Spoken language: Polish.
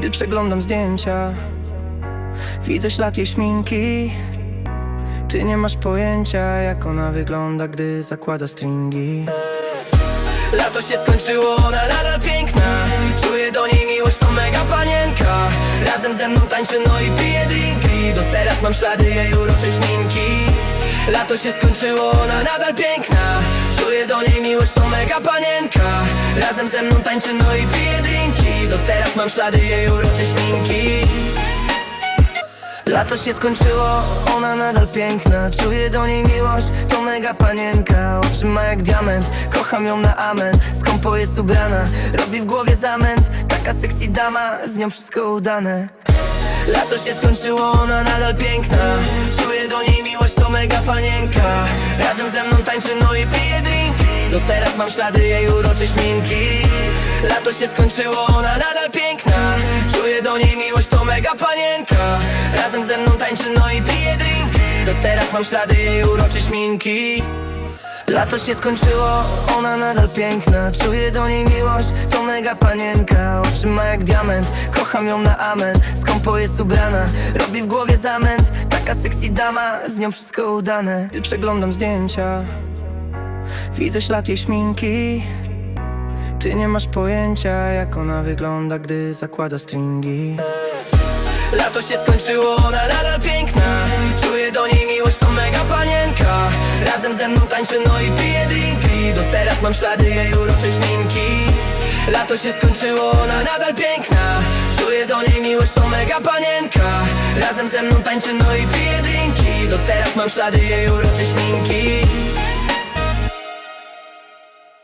Gdy przeglądam zdjęcia. Widzę ślad jej śminki Ty nie masz pojęcia jak ona wygląda, gdy zakłada stringi. Lato się skończyło, ona nadal piękna. Czuję do niej miłość, to mega panienka. Razem ze mną tańczy, no i pije drinki. Do teraz mam ślady jej uroczej śminki Lato się skończyło, ona nadal piękna. Czuję do niej miłość, to mega panienka. Razem ze mną tańczy, no i pije drinki. Do teraz mam ślady jej uroczej śminki Lato się skończyło, ona nadal piękna. Czuję do niej miłość, to mega panienka. Oczy ma jak diament, kocham ją na amen. Skąpo jest ubrana, robi w głowie zamęt. Taka sexy dama, z nią wszystko udane. Lato się skończyło, ona nadal piękna. Czuję do niej miłość, to mega panienka. Razem ze mną tańczy, no i pije drinki Do teraz mam ślady jej uroczej śminki. Lato się skończyło, ona nadal piękna. Czuję do niej miłość, to mega panienka. Razem ze mną tańczy, no i pije drinki. Do teraz mam ślady jej uroczej śminki. Lato się skończyło, ona nadal piękna. Czuję do niej miłość, to mega panienka. Oczy ma jak diament, kocham ją na amen. Skąpo jest ubrana, robi w głowie zamęt. Taka sexy dama, z nią wszystko udane. Przeglądam zdjęcia Widzę ślad jej śminki Ty nie masz pojęcia jak ona wygląda, gdy zakłada stringi. Lato się skończyło, ona nadal piękna. Czuję do niej miłość, to mega panienka. Razem ze mną tańczy, no i pije drinki. Do teraz mam ślady jej uroczej śminki Lato się skończyło, ona nadal piękna. Czuję do niej miłość, to mega panienka. Razem ze mną tańczy, no i pije drinki. Do teraz mam ślady jej uroczej śminki